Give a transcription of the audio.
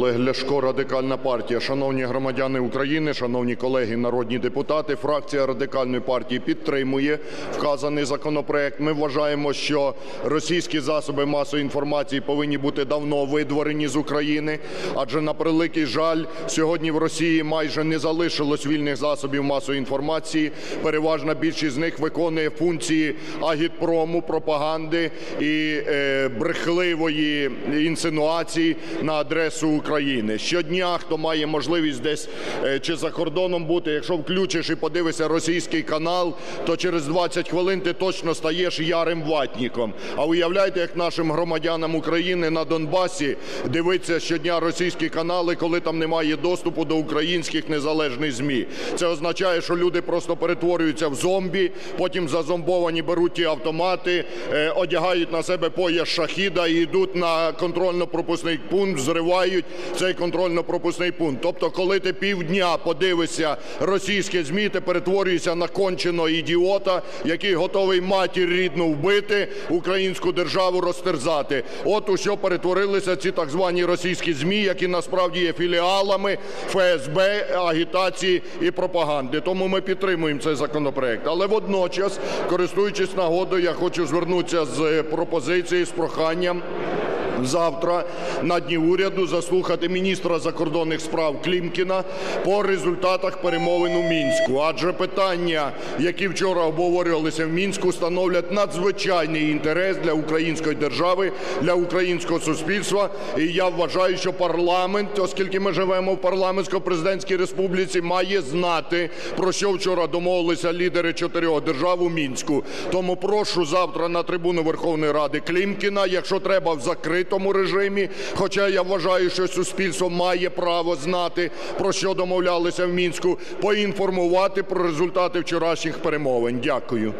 Олег Ляшко, Радикальна партія. Шановні громадяни України, шановні колеги народні депутати, фракція Радикальної партії підтримує вказаний законопроект. Ми вважаємо, що російські засоби масової інформації повинні бути давно видворені з України, адже, на превеликий жаль, сьогодні в Росії майже не залишилось вільних засобів масової інформації. Переважна більшість з них виконує функції агітпрому, пропаганди і е, брехливої інсинуації на адресу України. Щодня, хто має можливість десь е, чи за кордоном бути, якщо включиш і подивишся російський канал, то через 20 хвилин ти точно стаєш ярим ватніком. А уявляєте, як нашим громадянам України на Донбасі дивиться щодня російські канали, коли там немає доступу до українських незалежних ЗМІ. Це означає, що люди просто перетворюються в зомбі, потім зазомбовані беруть ті автомати, е, одягають на себе пояс шахіда і йдуть на контрольно-пропускний пункт, зривають цей контрольно-пропускний пункт. Тобто, коли ти півдня подивишся російське ЗМІ, ти перетворюєшся на конченого ідіота, який готовий матір рідну вбити, українську державу розтерзати. От у що перетворилися ці так звані російські ЗМІ, які насправді є філіалами ФСБ, агітації і пропаганди. Тому ми підтримуємо цей законопроект. Але водночас, користуючись нагодою, я хочу звернутися з пропозицією, з проханням завтра на дні уряду заслухати міністра закордонних справ Клімкіна по результатах перемовин у Мінську. Адже питання, які вчора обговорювалися в Мінську, становлять надзвичайний інтерес для української держави, для українського суспільства. І я вважаю, що парламент, оскільки ми живемо в парламентсько-президентській республіці, має знати, про що вчора домовилися лідери чотирьох держав у Мінську. Тому прошу завтра на трибуну Верховної Ради Клімкіна, якщо треба в закритому режимі, хоча я вважаю, що суспільство має право знати, про що домовлялися в Мінську, поінформувати про результати вчорашніх перемовин. Дякую.